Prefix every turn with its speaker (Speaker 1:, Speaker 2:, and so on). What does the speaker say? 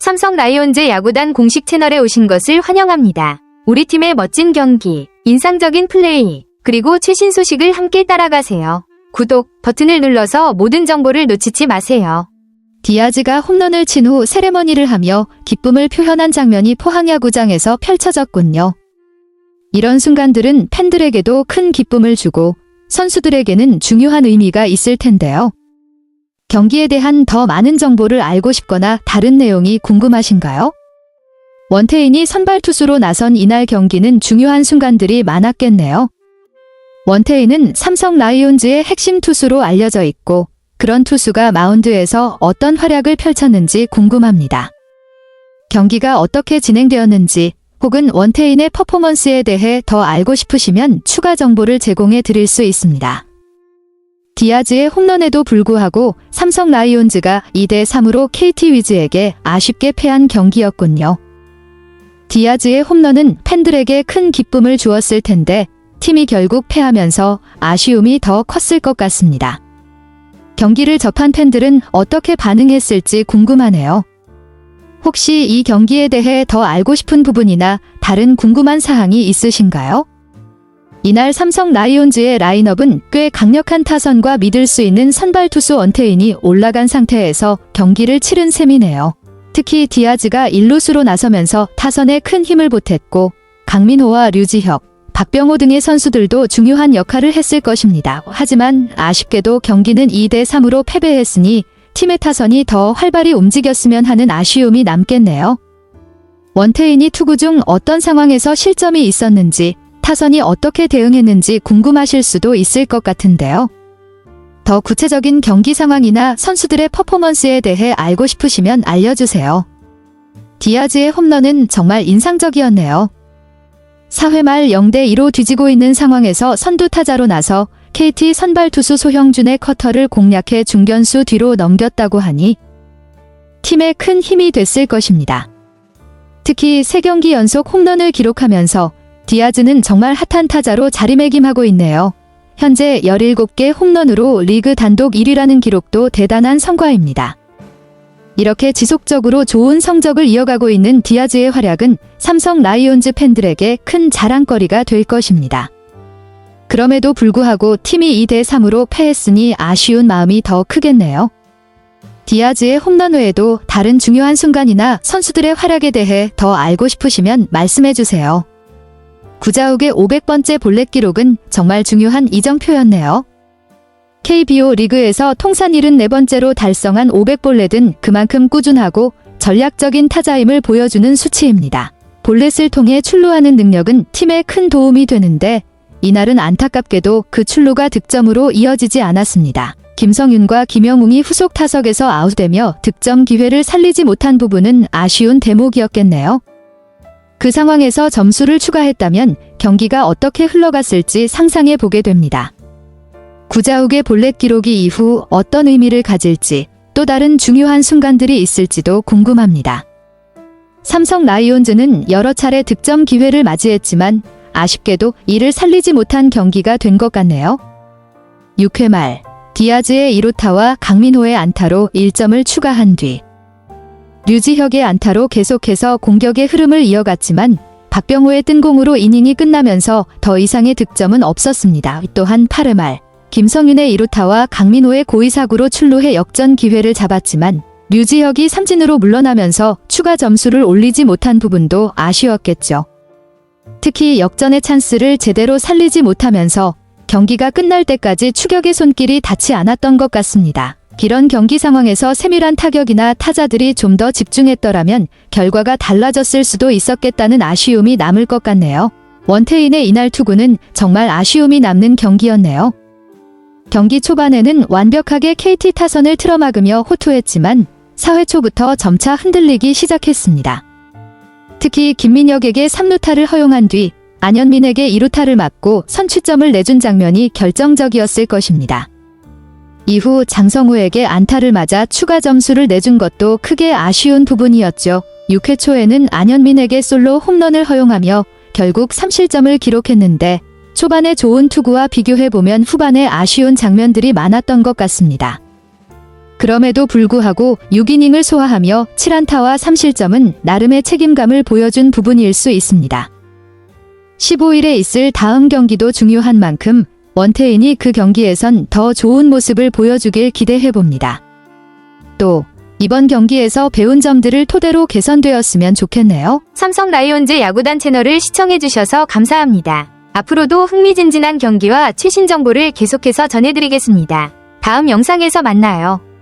Speaker 1: 삼성 라이온즈 야구단 공식 채널에 오신 것을 환영합니다. 우리 팀의 멋진 경기, 인상적인 플레이, 그리고 최신 소식을 함께 따라가세요. 구독 버튼을 눌러서 모든 정보를 놓치지 마세요.
Speaker 2: 디아즈가 홈런을 친 후 세레머니를 하며 기쁨을 표현한 장면이 포항야구장에서 펼쳐졌군요. 이런 순간들은 팬들에게도 큰 기쁨을 주고 선수들에게는 중요한 의미가 있을 텐데요. 경기에 대한 더 많은 정보를 알고 싶거나 다른 내용이 궁금하신가요? 원태인이 선발 투수로 나선 이날 경기는 중요한 순간들이 많았겠네요. 원태인은 삼성 라이온즈의 핵심 투수로 알려져 있고 그런 투수가 마운드에서 어떤 활약을 펼쳤는지 궁금합니다. 경기가 어떻게 진행되었는지 혹은 원태인의 퍼포먼스에 대해 더 알고 싶으시면 추가 정보를 제공해 드릴 수 있습니다. 디아즈의 홈런에도 불구하고 삼성 라이온즈가 2대 3으로 KT 위즈에게 아쉽게 패한 경기였군요. 디아즈의 홈런은 팬들에게 큰 기쁨을 주었을 텐데 팀이 결국 패하면서 아쉬움이 더 컸을 것 같습니다. 경기를 접한 팬들은 어떻게 반응했을지 궁금하네요. 혹시 이 경기에 대해 더 알고 싶은 부분이나 다른 궁금한 사항이 있으신가요? 이날 삼성 라이온즈의 라인업은 꽤 강력한 타선과 믿을 수 있는 선발 투수 원태인이 올라간 상태에서 경기를 치른 셈이네요. 특히 디아즈가 일루수로 나서면서 타선에 큰 힘을 보탰고 강민호와 류지혁, 박병호 등의 선수들도 중요한 역할을 했을 것입니다. 하지만 아쉽게도 경기는 2대 3으로 패배했으니 팀의 타선이 더 활발히 움직였으면 하는 아쉬움이 남겠네요. 원태인이 투구 중 어떤 상황에서 실점이 있었는지 타선이 어떻게 대응했는지 궁금하실 수도 있을 것 같은데요. 더 구체적인 경기 상황이나 선수들의 퍼포먼스에 대해 알고 싶으시면 알려주세요. 디아즈의 홈런은 정말 인상적이었네요. 4회 말 0대2로 뒤지고 있는 상황에서 선두 타자로 나서 KT 선발 투수 소형준의 커터를 공략해 중견수 뒤로 넘겼다고 하니 팀에 큰 힘이 됐을 것입니다. 특히 3경기 연속 홈런을 기록하면서 디아즈는 정말 핫한 타자로 자리매김하고 있네요. 현재 17개 홈런으로 리그 단독 1위라는 기록도 대단한 성과입니다. 이렇게 지속적으로 좋은 성적을 이어가고 있는 디아즈의 활약은 삼성 라이온즈 팬들에게 큰 자랑거리가 될 것입니다. 그럼에도 불구하고 팀이 2대 3으로 패했으니 아쉬운 마음이 더 크겠네요. 디아즈의 홈런 외에도 다른 중요한 순간이나 선수들의 활약에 대해 더 알고 싶으시면 말씀해 주세요. 구자욱의 500번째 볼넷 기록은 정말 중요한 이정표였네요. KBO 리그에서 통산 74번째로 달성한 500볼넷은 그만큼 꾸준하고 전략적인 타자임을 보여주는 수치입니다. 볼넷을 통해 출루하는 능력은 팀에 큰 도움이 되는데 이날은 안타깝게도 그 출루가 득점으로 이어지지 않았습니다. 김성윤과 김영웅이 후속 타석에서 아웃되며 득점 기회를 살리지 못한 부분은 아쉬운 대목이었겠네요. 그 상황에서 점수를 추가했다면 경기가 어떻게 흘러갔을지 상상해 보게 됩니다. 구자욱의 볼넷 기록이 이후 어떤 의미를 가질지 또 다른 중요한 순간들이 있을지도 궁금합니다. 삼성 라이온즈는 여러 차례 득점 기회를 맞이했지만 아쉽게도 이를 살리지 못한 경기가 된 것 같네요. 6회 말 디아즈의 2루타와 강민호의 안타로 1점을 추가한 뒤 류지혁의 안타로 계속해서 공격의 흐름을 이어갔지만 박병호의 뜬공으로 이닝이 끝나면서 더 이상의 득점은 없었습니다. 또한 8회 말 김성윤의 2루타와 강민호의 고의사구로 출루해 역전 기회를 잡았지만 류지혁이 삼진으로 물러나면서 추가 점수를 올리지 못한 부분도 아쉬웠겠죠. 특히 역전의 찬스를 제대로 살리지 못하면서 경기가 끝날 때까지 추격의 손길이 닿지 않았던 것 같습니다. 이런 경기 상황에서 세밀한 타격이나 타자들이 좀 더 집중했더라면 결과가 달라졌을 수도 있었겠다는 아쉬움이 남을 것 같네요. 원태인의 이날 투구는 정말 아쉬움이 남는 경기였네요. 경기 초반에는 완벽하게 KT 타선을 틀어막으며 호투했지만 4회 초부터 점차 흔들리기 시작했습니다. 특히 김민혁에게 3루타를 허용한 뒤 안현민에게 2루타를 맞고 선취점을 내준 장면이 결정적이었을 것입니다. 이후 장성우에게 안타를 맞아 추가 점수를 내준 것도 크게 아쉬운 부분이었죠. 6회 초에는 안현민에게 솔로 홈런을 허용하며 결국 3실점을 기록했는데 초반에 좋은 투구와 비교해보면 후반에 아쉬운 장면들이 많았던 것 같습니다. 그럼에도 불구하고 6이닝을 소화하며 7안타와 3실점은 나름의 책임감을 보여준 부분일 수 있습니다. 15일에 있을 다음 경기도 중요한 만큼 원태인이 그 경기에선 더 좋은 모습을 보여주길 기대해봅니다. 또 이번 경기에서 배운 점들을 토대로 개선되었으면 좋겠네요.
Speaker 1: 삼성 라이온즈 야구단 채널을 시청해주셔서 감사합니다. 앞으로도 흥미진진한 경기와 최신 정보를 계속해서 전해드리겠습니다. 다음 영상에서 만나요.